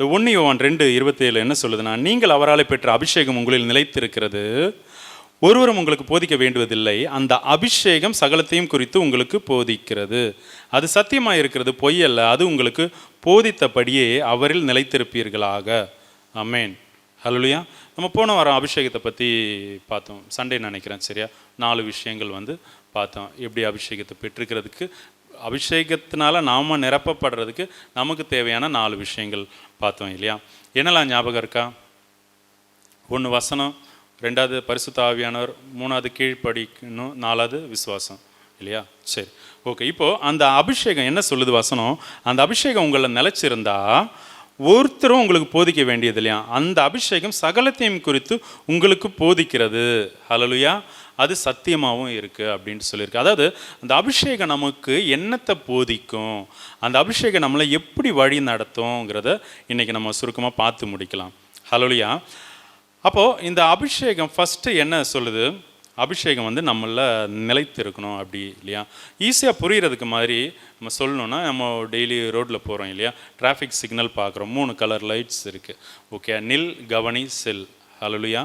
இந்த ஒன்று யோவான் ரெண்டு இருபத்தேழு என்ன சொல்லுதுன்னா நீங்கள் அவரால் பெற்ற அபிஷேகம் உங்களில் நிலைத்திருக்கிறது. ஒருவரும் உங்களுக்கு போதிக்க வேண்டுவதில்லை. அந்த அபிஷேகம் சகலத்தையும் குறித்து உங்களுக்கு போதிக்கிறது. அது சத்தியமாக இருக்கிறது பொய் அல்ல அது உங்களுக்கு போதித்தபடியே அவரில் நிலைத்திருப்பீர்களாக. அமேன் ஹலோலியா நம்ம போன வாரம் அபிஷேகத்தை பற்றி பார்த்தோம். சண்டே நினைக்கிறேன் சரியா? நாலு விஷயங்கள் வந்து பார்த்தோம். எப்படி அபிஷேகத்தை பெற்றுக்கிறதுக்கு அபிஷேகத்தினால நாம் நிரப்பப்படுறதுக்கு நமக்கு தேவையான நாலு விஷயங்கள் பார்த்தோம் இல்லையா? என்னெல்லாம் ஞாபகம் இருக்கா? ஒன்று வசனம் ரெண்டாவது பரிசுத்த ஆவியானவர் மூணாவது கீழ்ப்படிக்கணும் நாலாவது விசுவாசம் இல்லையா? சரி ஓகே. இப்போது அந்த அபிஷேகம் என்ன சொல்லுது வசனம்? அந்த அபிஷேகம் உங்களை நிலச்சிருந்தா ஒருத்தரும் உங்களுக்கு போதிக்க வேண்டியது இல்லையா அந்த அபிஷேகம் சகலத்தையும் குறித்து உங்களுக்கு போதிக்கிறது. ஹலலுயா அது சத்தியமாகவும் இருக்குது அப்படின்ட்டு சொல்லியிருக்கு. அதாவது அந்த அபிஷேகம் நமக்கு என்னத்தை போதிக்கும்? அந்த அபிஷேகம் நம்மளை எப்படி வழி நடத்துங்கிறத இன்றைக்கி நம்ம சுருக்கமாக பார்த்து முடிக்கலாம். ஹலோலியா அப்போது இந்த அபிஷேகம் ஃபஸ்ட்டு என்ன சொல்லுது? அபிஷேகம் வந்து நம்மள நிலைத்து இருக்கணும் அப்படி இல்லையா? ஈஸியாக புரிகிறதுக்கு மாதிரி நம்ம சொல்லணும்னா நம்ம டெய்லி ரோட்டில் போகிறோம் இல்லையா? டிராஃபிக் சிக்னல் பார்க்குறோம். மூணு கலர் லைட்ஸ் இருக்குது ஓகே நில் கவனி செல். ஹலோலியா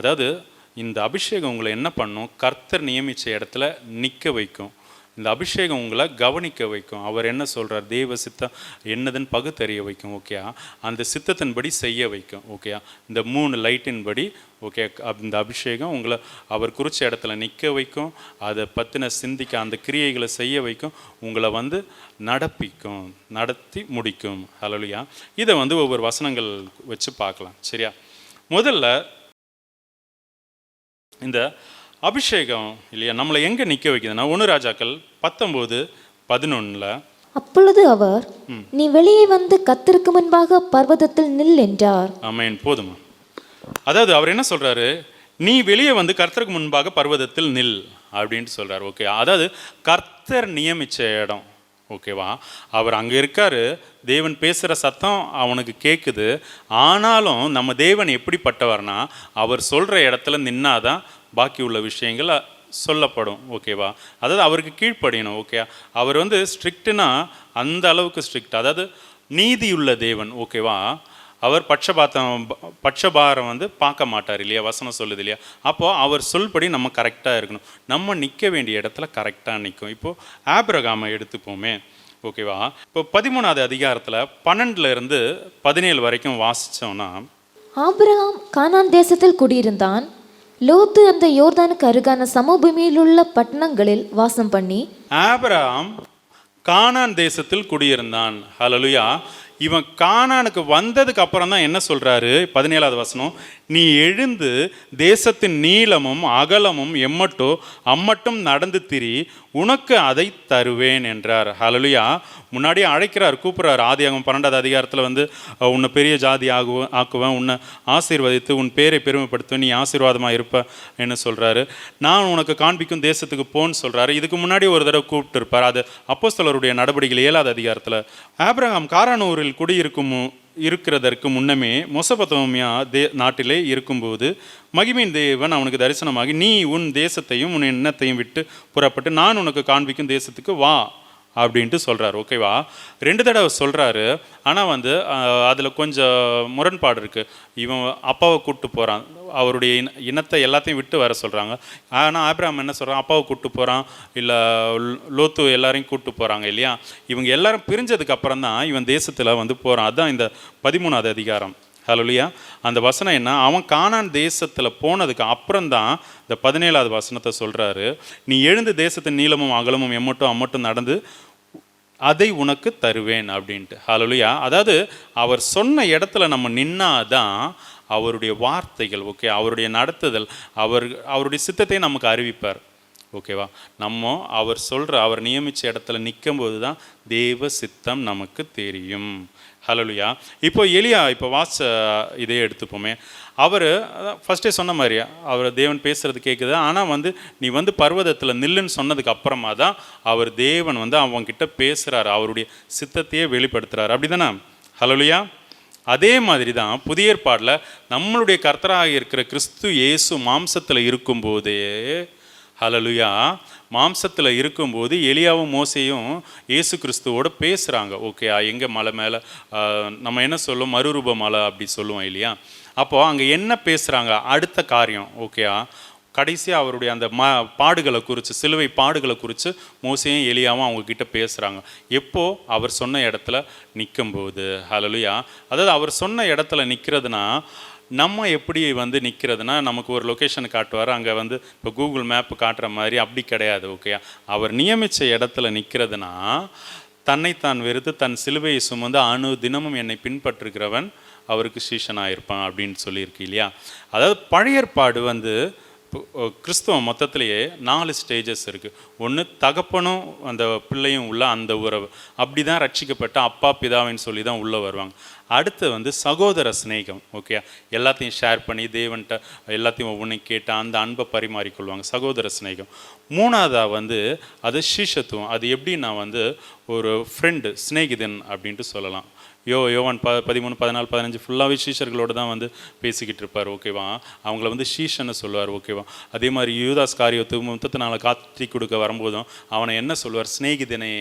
அதாவது இந்த அபிஷேகம் உங்களை என்ன பண்ணும்? கர்த்தர் நியமித்த இடத்துல நிற்க வைக்கும். இந்த அபிஷேகம் உங்களை கவனிக்க வைக்கும். அவர் என்ன சொல்கிறார் தேவ சித்தம் என்னதுன்னு பகுத்தறிய வைக்கும் ஓகேயா அந்த சித்தத்தின்படி செய்ய வைக்கும் ஓகேயா இந்த மூணு லைட்டின்படி ஓகே இந்த அபிஷேகம் உங்களை அவர் குறித்த இடத்துல நிற்க வைக்கும். அதை பற்றின சிந்திக்க அந்த கிரியைகளை செய்ய வைக்கும். உங்களை வந்து நடப்பிக்கும் நடத்தி முடிக்கும். ஹலோலியா இதை வந்து ஒவ்வொரு வசனங்கள் வச்சு பார்க்கலாம். சரியா? முதல்ல இந்த அபிஷேகம் இல்லையா நம்மளை எங்கே நிற்க வைக்குதுன்னா ஒன்று ராஜாக்கள் பத்தொம்போது பதினொன்றில் அப்பொழுது அவர் நீ வெளியே வந்து கத்திற்கு முன்பாக பர்வதத்தில் நில் என்றார். ஆமேன் போதுமா. அதாவது அவர் என்ன சொல்கிறாரு நீ வெளியே வந்து கர்த்தருக்கு முன்பாக பர்வதத்தில் நில் அப்படின்ட்டு சொல்கிறார் ஓகே அதாவது கர்த்தர் நியமித்த இடம். ஓகேவா? அவர் அங்கே இருக்காரு தேவன் பேசுகிற சத்தம் அவனுக்கு கேட்குது ஆனாலும் நம்ம தேவன் எப்படிப்பட்டவர்னா அவர் சொல்கிற இடத்துல நின்னாதான் பாக்கி உள்ள விஷயங்கள் சொல்லப்படும் ஓகேவா அதாவது அவருக்கு கீழ்ப்படியணும் ஓகே அவர் வந்து ஸ்ட்ரிக்ட்னா அந்த அளவுக்கு ஸ்ட்ரிக்ட். அதாவது நீதியுள்ள தேவன் ஓகேவா அவர் பட்சபாத்தம் பட்சபாரம் வந்து பார்க்க மாட்டார் இல்லையா? வசனம் சொல்லுது இல்லையா? அப்போது அவர் சொல்படி நம்ம கரெக்டாக இருக்கணும். நம்ம நிற்க வேண்டிய இடத்துல கரெக்டாக நிற்கும் இப்போது ஆப்ரகாமை எடுத்துப்போமே. ஓகேவா? இப்போ பதிமூணாவது அதிகாரத்தில் பன்னெண்டுல இருந்து பதினேழு வரைக்கும் வாசித்தோன்னா ஆபிரகாம் கானான் தேசத்தில் குடியிருந்தான். லோத்து அந்த யோர்தானுக்கு அருகான சமபூமியில் உள்ள பட்டணங்களில் வாசம் பண்ணி ஆபிரகாம் கானான் தேசத்தில் குடியிருந்தான். ஹalleluya இவன் கானானுக்கு வந்ததுக்கு அப்புறம் தான் என்ன சொல்றாரு? பதினேழாவது வசனம். நீ எழுந்து தேசத்தின் நீளமும் அகலமும் எம்மட்டோ அம்மட்டும் நடந்து திரி உனக்கு அதை தருவேன் என்றார். ஹலலுயா முன்னாடியே அழைக்கிறார் கூப்பிட்றாரு. ஆதியாகமம் பன்னெண்டாவது அதிகாரத்தில் வந்து உன்னை பெரிய ஜாதி ஆகுவேன் ஆக்குவேன் உன்னை ஆசீர்வதித்து உன் பேரை பெருமைப்படுத்துவேன் நீ ஆசீர்வாதமாக இருப்ப என்ன சொல்கிறாரு நான் உனக்கு காண்பிக்கும் தேசத்துக்கு போன்னு சொல்கிறாரு இதுக்கு முன்னாடி ஒரு தடவை கூப்பிட்டு இருப்பார் அது அப்போஸ்தலருடைய நடவடிக்கைகள் ஏழாவது அதிகாரத்தில். ஆப்ரஹாம் காரானூரில் குடியிருக்கும் இருக்கிறதற்கு முன்னமே மொசபத்தோமியா தே நாட்டிலே இருக்கும்போது மகிமின் தேவன் அவனுக்கு தரிசனமாகி நீ உன் தேசத்தையும் உன் எண்ணத்தையும் விட்டு புறப்பட்டு நான் உனக்கு காண்பிக்கும் தேசத்துக்கு வா. அப்படின்ட்டு சொல்கிறாரு ஓகேவா ரெண்டு தடவை சொல்கிறாரு ஆனால் வந்து அதில் கொஞ்சம் முரண்பாடு இருக்குது இவன் அப்பாவை கூப்பிட்டு போகிறான் அவருடைய இன இனத்தை எல்லாத்தையும் விட்டு வர சொல்கிறாங்க ஆனால் ஆப்ராம் என்ன சொல்கிறான் அப்பாவை கூப்பிட்டு போகிறான் இல்லை லோத்து எல்லாரையும் கூப்பிட்டு போகிறாங்க இல்லையா? இவங்க எல்லாரும் பிரிஞ்சதுக்கு அப்புறம் தான் இவன் தேசத்தில் வந்து போகிறான் அதுதான் இந்த பதிமூணாவது அதிகாரம். ஹலோலியா அந்த வசனம் என்ன? அவன் கானான் தேசத்தில் போனதுக்கு அப்புறம்தான் இந்த பதினேழாவது வசனத்தை சொல்கிறாரு நீ எழுந்து தேசத்தின் நீளமும் அகலமும் எம்மட்டும் அம்மட்டும் நடந்து அதை உனக்கு தருவேன் அப்படின்ட்டு. ஹலோலியா அதாவது அவர் சொன்ன இடத்துல நம்ம நின்னாதான் அவருடைய வார்த்தைகள் ஓகே அவருடைய நடத்துதல் அவர் அவருடைய சித்தத்தை நமக்கு அறிவிப்பார். ஓகேவா? நம்ம அவர் சொல்கிற அவர் நியமித்த இடத்துல நிற்கும்போது தான் தேவ சித்தம் நமக்கு தெரியும். ஹலலுயா இப்போ எலியா இப்போ வாச இதே எடுத்துப்போமே. அவர் ஃபஸ்ட்டே சொன்ன மாதிரி அவர் தேவன் பேசுகிறது கேட்குது ஆனால் வந்து நீ வந்து பர்வதத்தில் நில்லுன்னு சொன்னதுக்கு அப்புறமா தான் அவர் தேவன் வந்து அவங்கக்கிட்ட பேசுகிறாரு அவருடைய சித்தத்தையே வெளிப்படுத்துகிறார் அப்படி தானே ஹலலுயா அதே மாதிரி தான் புதிய ஏற்பாடில் நம்மளுடைய கர்த்தராக இருக்கிற கிறிஸ்து இயேசு மாம்சத்தில் இருக்கும்போதே ஹலலுயா மாம்சத்தில் இருக்கும்போது எலியாவும் மோசையும் இயேசு கிறிஸ்துவோட பேசுகிறாங்க ஓகே எங்கே மலை மேலே நம்ம என்ன சொல்லுவோம்? மறுரூப மலை அப்படி சொல்லுவோம் இல்லையா? அப்போது அங்கே என்ன பேசுகிறாங்க அடுத்த காரியம். ஓகேயா கடைசியாக அவருடைய அந்த ம பாடுகளை குறித்து சிலுவை பாடுகளை குறித்து மோசையும் எலியாவும் அவங்கக்கிட்ட பேசுகிறாங்க எப்போது அவர் சொன்ன இடத்துல நிற்கும்போது ஹலலுயா அதாவது அவர் சொன்ன இடத்துல நிற்கிறதுனா நம்ம எப்படி வந்து நிற்கிறதுனா நமக்கு ஒரு லொக்கேஷன் காட்டுவார் அங்கே வந்து இப்போ கூகுள் மேப் காட்டுற மாதிரி அப்படி கிடையாது ஓகே அவர் நியமித்த இடத்துல நிற்கிறதுனா தன்னைத்தான் வெறுத்து தன் சிலுவையை சுமந்து அணு தினமும் என்னை பின்பற்றுகிறவன் அவருக்கு சீஷனாக இருப்பான் அப்படின்னு சொல்லியிருக்கு இல்லையா? அதாவது பழையற்பாடு வந்து கிறிஸ்தவ கிறிஸ்துவம் மொத்தத்திலேயே நாலு ஸ்டேஜஸ் இருக்குது ஒன்று தகப்பனும் அந்த பிள்ளையும் உள்ள அந்த உறவு. அப்படி தான் ரட்சிக்கப்பட்ட அப்பா பிதாவின்னு சொல்லி தான் உள்ளே வருவாங்க. அடுத்து வந்து சகோதர சிநேகம் ஓகே எல்லாத்தையும் ஷேர் பண்ணி தேவன்கிட்ட எல்லாத்தையும் ஒவ்வொன்றையும் கேட்டு அந்த அன்பை பரிமாறிக்கொள்வாங்க சகோதர சிநேகம். மூணாவதாக வந்து அது சீஷத்துவம். அது எப்படின்னா வந்து ஒரு ஃப்ரெண்டு சிநேகிதன் அப்படின்ட்டு சொல்லலாம். யோ யோவான் ப பதிமூணு பதினாலு பதினஞ்சு ஃபுல்லாகவே சீஷர்களோட தான் வந்து பேசிக்கிட்டு இருப்பார் ஓகேவா? அவங்கள வந்து ஷீஷன்னு சொல்லுவார் ஓகேவா? அதே மாதிரி யூதாஸ் காரியத்து முத்தத்து நாளை காத்தி கொடுக்க வரும்போதும் அவனை என்ன சொல்லுவார்? சிநேகிதனே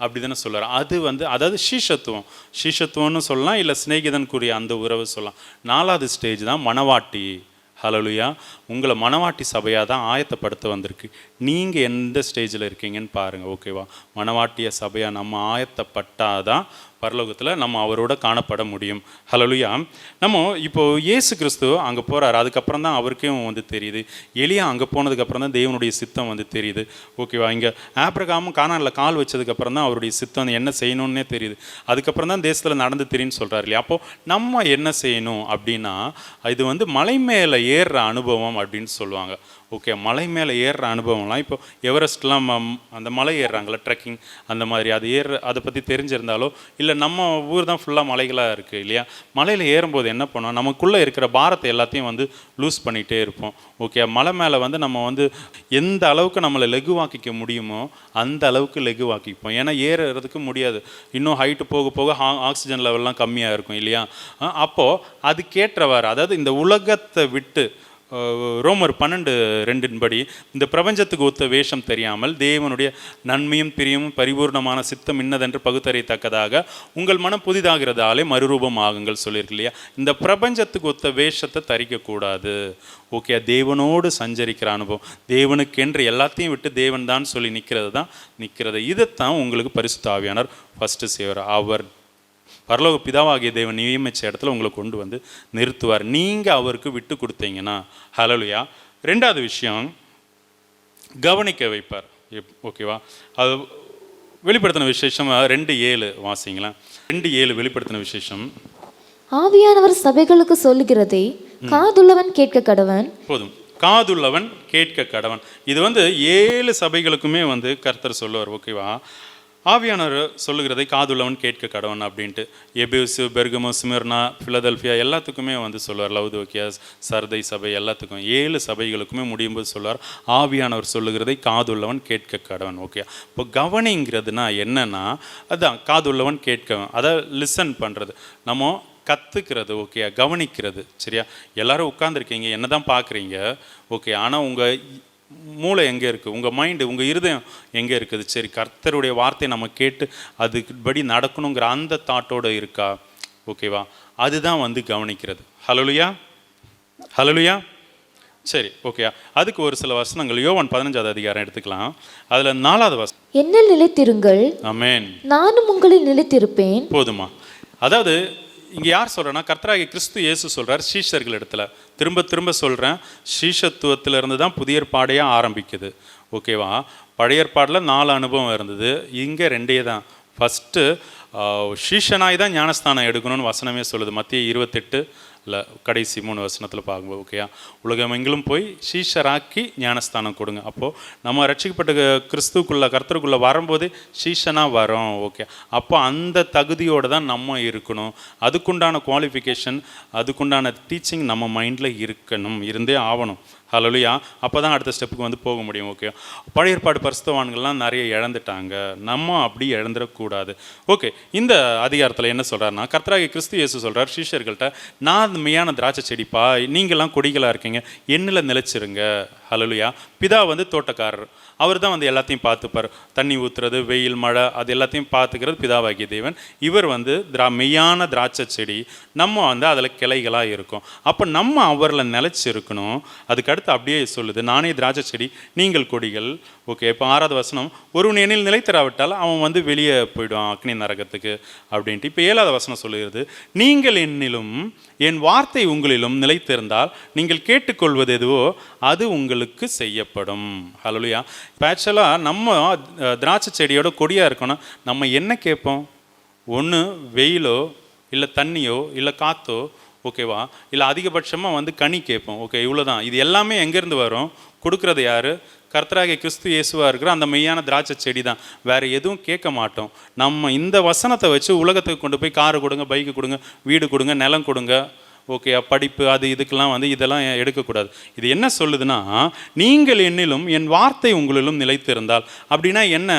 அப்படி தானே சொல்லுவார். அது வந்து அதாவது சீஷத்துவம். சீஷத்துவம்னு சொல்லலாம் இல்லை சிநேகிதனுக்குரிய அந்த உறவு சொல்லலாம். நாலாவது ஸ்டேஜ் தான் மணவாட்டி. ஹலலுயா உங்களை மணவாட்டி சபையாக தான் ஆயத்தப்படுத்த வந்திருக்கு. நீங்கள் எந்த ஸ்டேஜில் இருக்கீங்கன்னு பாருங்கள் ஓகேவா? மணவாட்டிய சபையாக நம்ம ஆயத்தப்பட்டாதான் பரலோகத்தில் நம்ம அவரோட காணப்பட முடியும். ஹலலுயா நம்ம இப்போ இயேசு கிறிஸ்து அங்கே போகிறார் அதுக்கப்புறம் தான் அவருக்கும் வந்து தெரியுது. எளியா அங்கே போனதுக்கப்புறம் தான் தேவனுடைய சித்தம் வந்து தெரியுது. ஓகேவா இங்கே ஆப்ரகாமும் கானானில் கால் வச்சதுக்கப்புறம் தான் அவருடைய சித்தம் என்ன செய்யணும்னே தெரியுது. அதுக்கப்புறம் தான் தேசத்தில் நடந்து தெரியும்னு சொல்கிறார் இல்லையா? அப்போது நம்ம என்ன செய்யணும் அப்படின்னா இது வந்து மலை மேலே ஏறுற அனுபவம் அப்படின்னு சொல்லுவாங்க. ஓகே மலை மேலே ஏறுற அனுபவம்லாம் இப்போ எவரெஸ்ட்லாம் அந்த மலை ஏறுறாங்களே ட்ரெக்கிங் அந்த மாதிரி அது ஏற அதை பற்றி தெரிஞ்சிருந்தாலோ இல்லை நம்ம ஊர் தான் ஃபுல்லாக மலைகளாக இருக்குது இல்லையா? மலையில் ஏறும்போது என்ன பண்ணோம் நமக்குள்ளே இருக்கிற பாரத்தை எல்லாத்தையும் வந்து லூஸ் பண்ணிகிட்டே இருப்போம். ஓகே மலை மேலே வந்து நம்ம வந்து எந்த அளவுக்கு நம்மளை லெகுவாக்கிக்க முடியுமோ அந்த அளவுக்கு லெகுவாக்கிப்போம். ஏன்னா ஏறுறதுக்கு முடியாது. இன்னும் ஹைட்டு போக போக ஆ- ஆக்சிஜன் லெவல்லாம் கம்மியாக இருக்கும் இல்லையா? அப்போது அதுக்கேற்றவாறு அதாவது இந்த உலகத்தை விட்டு ரோமர் பன்னெண்டு ரெண்டின்படி இந்த பிரபஞ்சத்துக்கு ஒத்த வேஷம் தெரியாமல் தேவனுடைய நன்மையும் பிரியமும் பரிபூர்ணமான சித்தம் இன்னதென்று பகுத்தறியத்தக்கதாக உங்கள் மனம் புதிதாகிறதாலே மறுரூபம் ஆகுங்கள் சொல்லியிருக்கு இல்லையா? இந்த பிரபஞ்சத்துக்கு ஒத்த வேஷத்தை தரிக்கக்கூடாது. ஓகே தேவனோடு சஞ்சரிக்கிற அனுபவம். தேவனுக்கென்று எல்லாத்தையும் விட்டு தேவன் தான் சொல்லி நிற்கிறது தான் நிற்கிறது இதைத்தான் உங்களுக்கு பரிசுத்தாவியானர் ஃபஸ்ட்டு செய்வார் அவர் பரலோக பிதாவாகிய தேவன் நியமிச்ச இடத்துல உங்களை கொண்டு வந்து நிறுத்துவார். நீங்கள் அவருக்கு விட்டு கொடுத்தீங்கன்னா ஹலலுயா ரெண்டாவது விஷயம் கவனிக்க வைப்பார். ஓகேவா அது வெளிப்படுத்தின விசேஷம் ரெண்டு ஏழு வாசிங்களேன். ரெண்டு ஏழு வெளிப்படுத்தின விசேஷம். ஆவியானவர் சபைகளுக்கு சொல்லுகிறதை காதுள்ளவன் கேட்க கடவன். போதும். காதுள்ளவன் கேட்க கடவன். இது வந்து ஏழு சபைகளுக்குமே வந்து கர்த்தர் சொல்லுவார் ஓகேவா ஆவியானவர் சொல்லுகிறதை காதுள்ளவன் கேட்க கடவன் அப்படின்ட்டு. எபியூசு பெர்கமோ சிமிர்னா ஃபிலதெல்ஃபியா எல்லாத்துக்குமே வந்து சொல்லுவார் லவ்தோக்கியா சர்தை சபை எல்லாத்துக்கும் ஏழு சபைகளுக்குமே முடியும் போது சொல்லுவார் ஆவியானவர் சொல்லுகிறதை காதுள்ளவன் கேட்க கடவன். ஓகே. இப்போ கவனிங்கிறதுனா என்னன்னா அதுதான் காதுள்ளவன் கேட்கவன். அதை லிசன் பண்ணுறது நம்ம கற்றுக்கிறது ஓகே கவனிக்கிறது சரியா? எல்லாரும் உட்காந்துருக்கீங்க என்ன தான் பார்க்குறீங்க ஓகே. ஆனால் உங்கள் மூளை எங்கே இருக்குது உங்கள் மைண்டு உங்கள் இருதயம் எங்கே இருக்குது? சரி கர்த்தருடைய வார்த்தையை நம்ம கேட்டு அதுபடி நடக்கணுங்கிற அந்த தாட்டோடு இருக்கா? ஓகேவா அதுதான் வந்து கவனிக்கிறது. ஹலலுயா ஹலலுயா சரி ஓகேயா அதுக்கு ஒரு சில வசனங்கள். யோவான் பதினஞ்சாவது அதிகாரம் எடுத்துக்கலாம். அதில் நாலாவது வசனம் என்னில் நிலைத்திருங்கள். அமேன் நானும் உங்களில் நிலைத்திருப்பேன். போதுமா? அதாவது இங்கே யார் சொல்கிறேன்னா கர்த்தராகி கிறிஸ்து இயேசு சொல்கிறார் சீஷர்கள் இடத்துல. திரும்ப திரும்ப சொல்கிறேன் சீஷத்துவத்திலிருந்து தான் புதிய பாடையாக ஆரம்பிக்குது. ஓகேவா பழைய ஏற்பாடில் நாலு அனுபவம் இருந்தது. இங்கே ரெண்டே தான் ஃபஸ்ட்டு ஷீஷனாய் தான் ஞானஸ்தானம் எடுக்கணும்னு வசனமே சொல்லுது. மத்திய இருபத்தெட்டு இல்லை கடைசி மூணு வசனத்தில் பார்க்கும்போது ஓகேயா உலகம் எங்கிலும் போய் சீஷராக்கி ஞானஸ்தானம் கொடுங்க. அப்போது நம்ம ரட்சிக்கப்பட்ட கிறிஸ்துக்குள்ளே கர்த்தருக்குள்ளே வரும்போது சீஷனாக வரோம் ஓகே அப்போ அந்த தகுதியோடு தான் நம்ம இருக்கணும். அதுக்குண்டான குவாலிஃபிகேஷன் அதுக்குண்டான டீச்சிங் நம்ம மைண்டில் இருக்கணும் இருந்தே ஆகணும் ஹலோலியா அப்போ தான் அடுத்த ஸ்டெப்புக்கு வந்து போக முடியும் ஓகே பழைய ஏற்பாடு பரிசுத்தவான்கள்லாம் நிறைய இழந்துட்டாங்க. நம்ம அப்படி இழந்துடக்கூடாது. ஓகே இந்த அதிகாரத்தில் என்ன சொல்கிறாருன்னா கர்த்தராகி கிறிஸ்து இயேசு சொல்கிறார் சீஷர்கள்ட்ட நான் மெய்யான திராட்சை செடிப்பா நீங்கள்லாம் கொடிகளாக இருக்கீங்க என்னில் நிலச்சிருங்க. ஹலலுயா பிதா வந்து தோட்டக்காரர். அவர் தான் வந்து எல்லாத்தையும் பார்த்துப்பார். தண்ணி ஊற்றுறது வெயில் மழை அது எல்லாத்தையும் பார்த்துக்கிறது பிதாவாகிய தேவன். இவர் வந்து திரா மெய்யான திராட்சை செடி. நம்ம வந்து அதில் கிளைகளாக இருக்கும். அப்போ நம்ம அவரில் நிலச்சிருக்கணும். அதுக்கு அடுத்து அப்படியே சொல்லுது நானே திராட்சை செடி நீங்கள் கொடிகள். ஓகே இப்போ ஆறாவது வசனம். ஒருவன் எண்ணில் நிலைத்தராவிட்டால் அவன் வந்து வெளியே போயிடுவான் அக்னி நரகத்துக்கு. அப்படின்ட்டு இப்போ ஏழாவது வசனம் சொல்லுகிறது நீங்கள் என்னிலும் என் வார்த்தை உங்களிலும் நிலைத்திருந்தால் நீங்கள் கேட்டுக்கொள்வது எதுவோ அது உங்களுக்கு செய்யப்படும். ஹலோலியா இப்போ ஆக்சுவலாக நம்ம திராட்சை செடியோட கொடியாக இருக்கணும். நம்ம என்ன கேட்போம்? ஒன்று வெயிலோ இல்லை தண்ணியோ இல்லை காற்றோ ஓகேவா இல்லை அதிகபட்சமாக வந்து கனி கேட்போம். ஓகே இவ்வளோதான் இது எல்லாமே எங்கேருந்து வரும்? கொடுக்குறது யார்? கர்த்தராகிய கிறிஸ்து இயேசுவாக இருக்கிற அந்த மெய்யான திராட்சை செடி தான் வேறு எதுவும் கேட்க மாட்டோம். நம்ம இந்த வசனத்தை வச்சு உலகத்துக்கு கொண்டு போய் காரு கொடுங்க பைக்கு கொடுங்க வீடு கொடுங்க நிலம் கொடுங்க. ஓகே படிப்பு அது இதுக்கெல்லாம் வந்து இதெல்லாம் எடுக்கக்கூடாது. இது என்ன சொல்லுதுன்னா நீங்கள் என்னிலும் என் வார்த்தை உங்களிலும் நிலைத்திருந்தால். அப்படின்னா என்ன?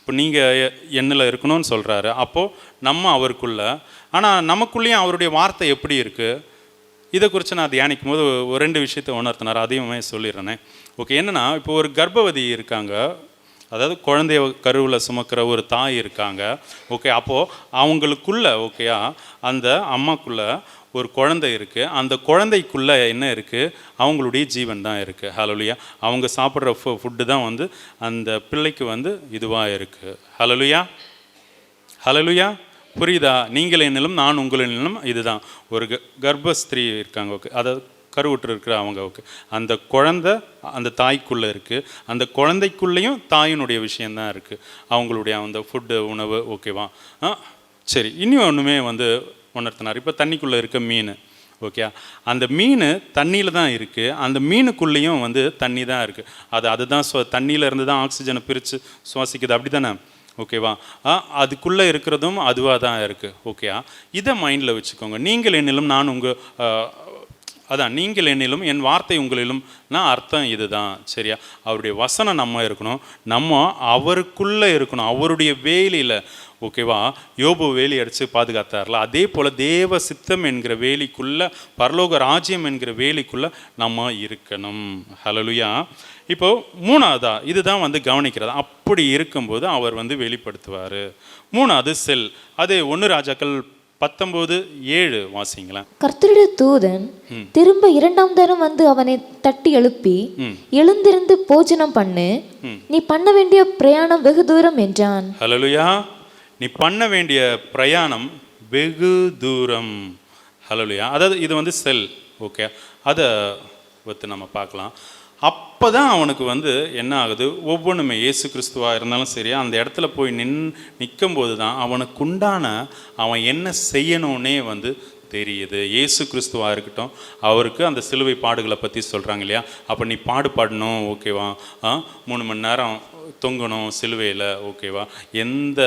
இப்போ நீங்கள் என்னில் இருக்கணும்னு சொல்கிறாரு அப்போது நம்ம அவருக்குள்ள ஆனால் நமக்குள்ளேயும் அவருடைய வார்த்தை எப்படி இருக்குது இதை குறித்து நான் தியானிக்கும் போது ஒரு ரெண்டு விஷயத்தை உணர்த்தினார். அதையுமே சொல்லிடுறேனே. ஓகே என்னென்னா இப்போ ஒரு கர்ப்பவதி இருக்காங்க. அதாவது குழந்தைய கருவில் சுமக்கிற ஒரு தாய் இருக்காங்க. ஓகே அப்போது அவங்களுக்குள்ள ஓகேயா அந்த அம்மாக்குள்ளே ஒரு குழந்தை இருக்குது அந்த குழந்தைக்குள்ளே என்ன இருக்குது அவங்களுடைய ஜீவன் தான் இருக்குது ஹலலுயா அவங்க சாப்பிட்ற ஃபு ஃபுட்டு தான் வந்து அந்த பிள்ளைக்கு வந்து இதுவாக இருக்குது ஹலலுயா ஹலலுயா புரியுதா? நீங்கள் என்னிலும் நான் உங்களினும் இதுதான். ஒரு க கர்ப்பஸ்திரீ இருக்காங்க ஓகே. அதை கருவுற்று இருக்கிற அவங்க ஓகே. அந்த குழந்த அந்த தாய்க்குள்ளே இருக்குது அந்த குழந்தைக்குள்ளேயும் தாயினுடைய விஷயந்தான் இருக்குது அவங்களுடைய அந்த ஃபுட்டு உணவு ஓகேவா? ஆ சரி. இன்னும் ஒன்றுமே வந்து உணர்த்தினார் இப்போ தண்ணிக்குள்ளே இருக்க மீன் ஓகே அந்த மீன் தண்ணியில் தான் இருக்குது அந்த மீனுக்குள்ளேயும் வந்து தண்ணி தான் இருக்குது அது அதுதான் சுவ தண்ணியில் இருந்து தான் ஆக்சிஜனை பிரித்து சுவாசிக்குது. அப்படி தானே ஓகேவா அதுக்குள்ளே இருக்கிறதும் அதுவாக தான் இருக்குது ஓகேயா இதை மைண்டில் வச்சுக்கோங்க. நீங்கள் என்னிலும் நான் உங்கள் அதான் நீங்கள் என்னிலும் என் வார்த்தை உங்களிலும் நான் அர்த்தம் இதுதான் சரியா? அவருடைய வசனம் நம்ம இருக்கணும் நம்ம அவருக்குள்ளே இருக்கணும் அவருடைய வேலியில். ஓகேவா யோபு வேலி அடித்து பாதுகாத்தார்ல. அதே போல் தேவ சித்தம் என்கிற வேலிக்குள்ளே பரலோக ராஜ்யம் என்கிற வேலிக்குள்ளே நம்ம இருக்கணும். ஹலலுயா இப்போ மூணாவதா? இதுதான் வந்து கவனிக்கிறது. அப்படி இருக்கும்போது அவர் வந்து வெளிப்படுத்துவார். மூணாவது செல். அதே ஒன்று ராஜாக்கள் பத்தொம்போது ஏழு வாசிங்களேன். கர்த்தருடைய தூதன் திரும்ப இரண்டாம் தரம் வந்து அவனை தட்டி எழுப்பி எழுந்திருந்து போஜனம் பண்ணு. நீ பண்ண வேண்டிய பிரயாணம் வெகு தூரம் என்றான். ஹலலுயா நீ பண்ண வேண்டிய பிரயாணம் வெகு தூரம். ஹலலுயா அதாவது இது வந்து செல். ஓகே அதை பற்றி நம்ம பார்க்கலாம். அப்போ தான் அவனுக்கு வந்து என்ன ஆகுது? ஒவ்வொன்றுமே இயேசு கிறிஸ்துவாக இருந்தாலும் சரி அந்த இடத்துல போய் நின் நிற்கும் போது தான் அவனுக்கு உண்டான அவன் என்ன செய்யணும்னே வந்து தெரியுது. இயேசு கிறிஸ்துவாக இருக்கட்டும். அவருக்கு அந்த சிலுவை பாடுகளை பற்றி சொல்கிறாங்க இல்லையா? அப்போ நீ பாடு பாடணும் ஓகேவா? மூணு மணி நேரம் தொங்கணும் சிலுவையில் ஓகேவா? எந்த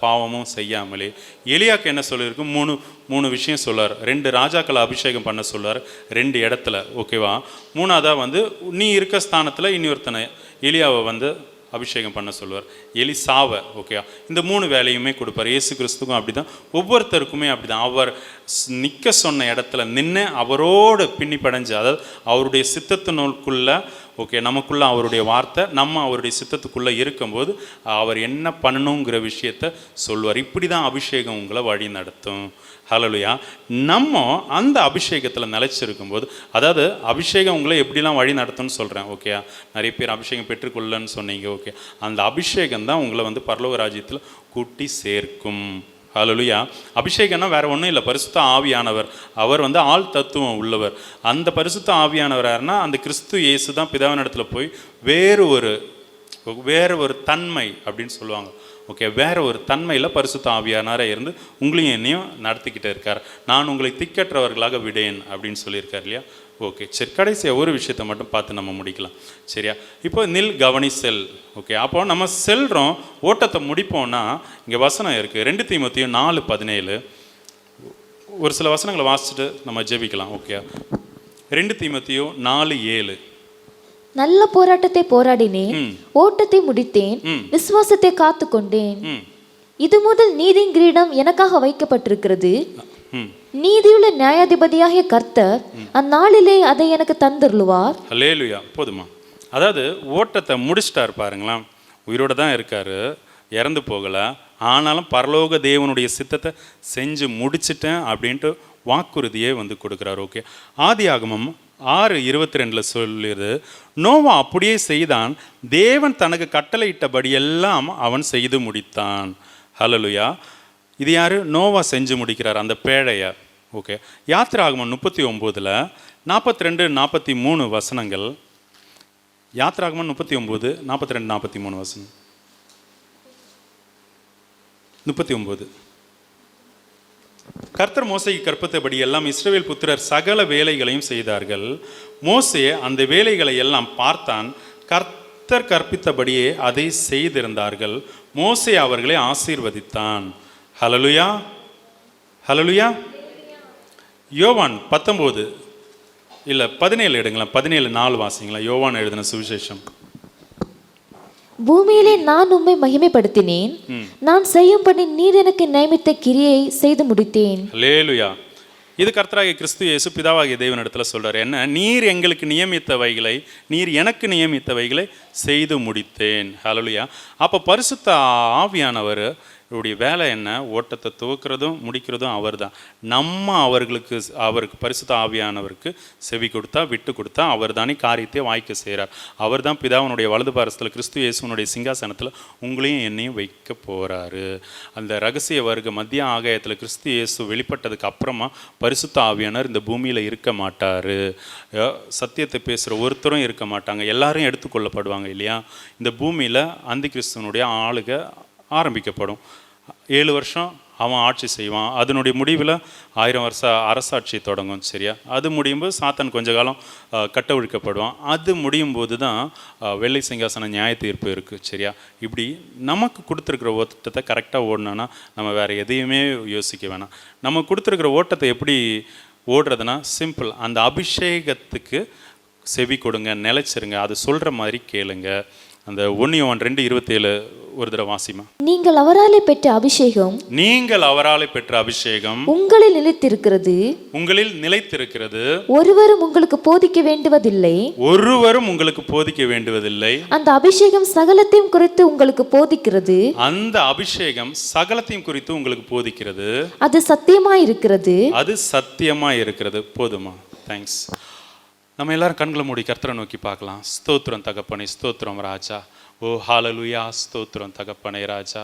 பாவமும் செய்யாமலே. எலியாக்கு என்ன சொல்லியிருக்கு? மூணு மூணு விஷயம் சொல்லார் ரெண்டு ராஜாக்களை அபிஷேகம் பண்ண சொல்லார் ரெண்டு இடத்துல ஓகேவா? மூணாவதாக வந்து நீ இருக்க ஸ்தானத்தில் இன்னொருத்தனை எலியாவை வந்து அபிஷேகம் பண்ண சொல்லுவார். எலி சாவை ஓகேவா? இந்த மூணு வேலையுமே கொடுப்பார். இயேசு கிறிஸ்துக்கும் அப்படி தான் ஒவ்வொருத்தருக்குமே அப்படி தான் அவர் நிற்க சொன்ன இடத்துல நின்று அவரோடு பின்னி படைஞ்சு அதாவது அவருடைய சித்தத்தினுக்குள்ளே ஓகே நமக்குள்ள அவருடைய வார்த்தை நம்ம அவருடைய சித்தத்துக்குள்ளே இருக்கும்போது அவர் என்ன பண்ணணுங்கிற விஷயத்த சொல்வார் இப்படி தான் அபிஷேகம் உங்களை வழி நடத்தும். ஹலலுயா நம்ம அந்த அபிஷேகத்தில் நிலச்சிருக்கும்போது அதாவது அபிஷேகம் உங்களை எப்படிலாம் வழி நடத்தும்னு சொல்கிறேன் ஓகே நிறைய பேர் அபிஷேகம் பெற்றுக்கொள்ளன்னு சொன்னீங்க ஓகே அந்த அபிஷேகம் தான் உங்களை வந்து பரலோக ராஜ்யத்தில் கூட்டி சேர்க்கும். ஹalleluya அபிஷேகம்னா வேறு ஒன்றும் இல்லை. பரிசுத்த ஆவியானவர். அவர் வந்து ஆள் தத்துவம் உள்ளவர். அந்த பரிசுத்த ஆவியானவர் யாருன்னா அந்த கிறிஸ்து இயேசு தான் பிதாவின் இடத்துல போய் வேறு ஒரு வேறு ஒரு தன்மை அப்படின்னு சொல்லுவாங்க. ஓகே வேறு ஒரு தன்மையில் பரிசுத்த ஆவியானாரே இருந்து உங்களையும் என்னையும் நடத்திக்கிட்டே இருக்கார். நான் உங்களை திக்கற்றவர்களாக விடேன் அப்படின்னு சொல்லியிருக்கார் இல்லையா? ஓகே சரி கடைசியாக ஒரு விஷயத்தை மட்டும் பார்த்து நம்ம முடிக்கலாம். சரியா? இப்போ நில் கவனி செல். ஓகே அப்போ நம்ம செல்றோம் ஓட்டத்தை முடிப்போம்னா இங்கே வசனம் இருக்குது ரெண்டு தீமத்தையும் நாலு பதினேழு. ஒரு சில வசனங்களை வாசிச்சுட்டு நம்ம ஜெபிக்கலாம் ஓகே ரெண்டு தீமத்தையும் நாலு ஏழு. நல்ல போராட்டத்தை போராடினேன். ஓட்டத்தை முடித்தேன். விசுவாசத்தை காத்து கொண்டேன் இது முதல் நீதியின் கிரீடம் எனக்காக வைக்கப்பட்டிருக்கிறது. நீதியுள்ள நியாயாதிபதியாகிய கர்த்தர் அந்நாளிலே அதை எனக்கு தந்தருளுவார். ஹல்லேலூயா போதுமா. அதாவது ஓட்டத்தை முடிச்சிட்டார் பாருங்களேன். உயிரோட தான் இருக்காரு. இறந்து போகலை. ஆனாலும் பரலோக தேவனுடைய சித்தத்தை செஞ்சு முடிச்சிட்டேன் அப்படின்ட்டு வாக்குறுதியே வந்து கொடுக்குறாரு. ஓகே ஆதி ஆகமம் ஆறு இருபத்தி ரெண்டில் சொல்லிடுது நோவா அப்படியே செய்தான். தேவன் தனக்கு கட்டளையிட்டபடி எல்லாம் அவன் செய்து முடித்தான். ஹலலுயா இது யாரு? நோவா செஞ்சு முடிக்கிறார் அந்த பேழையை. ஓகே யாத்திராகமம் முப்பத்தி ஒம்போதில் நாற்பத்தி ரெண்டு நாற்பத்தி மூணு வசனங்கள். யாத்ராகமம் முப்பத்தி ஒம்பது நாற்பத்தி ரெண்டு நாற்பத்தி மூணு வசனம். முப்பத்தி ஒம்பது கர்த்தர் மோசைக்கு கற்பத்தபடி எல்லாம் இஸ்ரேல் புத்திரர் சகல வேலைகளையும் செய்தார்கள். மோசே அந்த வேலைகளை எல்லாம் பார்த்தான். கர்த்தர் கற்பித்தபடியே அதை செய்திருந்தார்கள். மோசே அவர்களை ஆசீர்வதித்தான். ஹலலுயா ஹலலுயா யோவான் பத்தொம்போது. இல்லை பதினேழு எடுங்களேன். பதினேழு நாலு வாசிங்களா யோவான் எழுதின சுவிசேஷம். பூமியிலே நான் உம்மை மகிமைப்படுத்தினேன். நான் செய்யும்படி நீர் எனக்கு நியமித்த கிரியை செய்து முடித்தேன். லேலுயா இது கர்த்தராகிய கிறிஸ்து இயேசு பிதாவாகிய தேவனிடத்துல சொல்றாரு. என்ன? நீர் எங்களுக்கு நியமித்தவைகளை நீர் எனக்கு நியமித்தவைகளை செய்து முடித்தேன். ஹalleluya அப்போ பரிசுத்த ஆவியானவர் இவருடைய வேலை என்ன? ஓட்டத்தை துவக்கிறதும் முடிக்கிறதும் அவர் தான் நம்ம அவர்களுக்கு அவருக்கு பரிசுத்த ஆவியானவருக்கு செவி கொடுத்தா விட்டு கொடுத்தா அவர் தானே காரியத்தை வாய்க்க செய்கிறார் அவர் தான் பிதாவனுடைய வலது பாரசத்தில் கிறிஸ்து இயேசுனுடைய சிங்காசனத்தில் உங்களையும் என்னையும் வைக்க போகிறாரு அந்த ரகசிய வர்க்க மத்திய ஆகாயத்தில் கிறிஸ்து இயேசு வெளிப்பட்டதுக்கு அப்புறமா பரிசுத்த ஆவியானவர் இந்த பூமியில் இருக்க மாட்டார். சத்தியத்தை பேசுகிற ஒருத்தரும் இருக்க மாட்டாங்க. எல்லாரும் எடுத்துக்கொள்ளப்படுவாங்க இல்லையா? இந்த பூமியில் அந்த கிறிஸ்துவனுடைய ஆளுக ஆரம்பிக்கப்படும். ஏழு வருஷம் அவன் ஆட்சி செய்வான். அதனுடைய முடிவில் ஆயிரம் வருஷ அரசாட்சி தொடங்கும் சரியா? அது முடியும் போது சாத்தான் கொஞ்ச காலம் கட்ட ஒழிக்கப்படுவான். அது முடியும் போது தான் வெள்ளை சிங்காசன நியாய தீர்ப்பு இருக்குது சரியா? இப்படி நமக்கு கொடுத்துருக்குற ஓட்டத்தை கரெக்டாக ஓடணும்னா நம்ம வேறு எதையுமே யோசிக்க வேணாம். நம்ம கொடுத்துருக்குற ஓட்டத்தை எப்படி ஓடுறதுனா சிம்பிள் அந்த அபிஷேகத்துக்கு செவி கொடுங்க நிலைச்சிருங்க. அது சொல்கிற மாதிரி கேளுங்கள் அந்த ஒன்று ஒன் ரெண்டு இருபத்தேழு ஒரு தடவை வாசிமா. நீங்கள் அவராலே பெற்ற அபிஷேகம் நீங்கள் அவராலே பெற்ற அபிஷேகம் உங்களில் நிலைத்திருக்கிறது. உங்களில் நிலைத்திருக்கிறது. ஒருவரும் உங்களுக்கு போதிக்க வேண்டுவதில்லை. ஒருவரும் உங்களுக்கு போதிக்க வேண்டுவதில்லை. அந்த அபிஷேகம் சகலத்தையும் குறித்து உங்களுக்கு போதிக்கிறது. அந்த அபிஷேகம் சகலத்தையும் குறித்து உங்களுக்கு போதிக்கிறது. அது சத்தியமாயிருக்கிறது. அது சத்தியமா இருக்கிறது போதுமா? தேங்க்ஸ் நம்ம எல்லாரும் கண்களை மூடி கர்த்தரை நோக்கி பார்க்கலாம். ஸ்தோத்திரம் தகப்பனே ஸ்தோத்திரம் ராஜா. ஓ ஹாலலுயா ஸ்தோத்திரம் தகப்பனே ராஜா.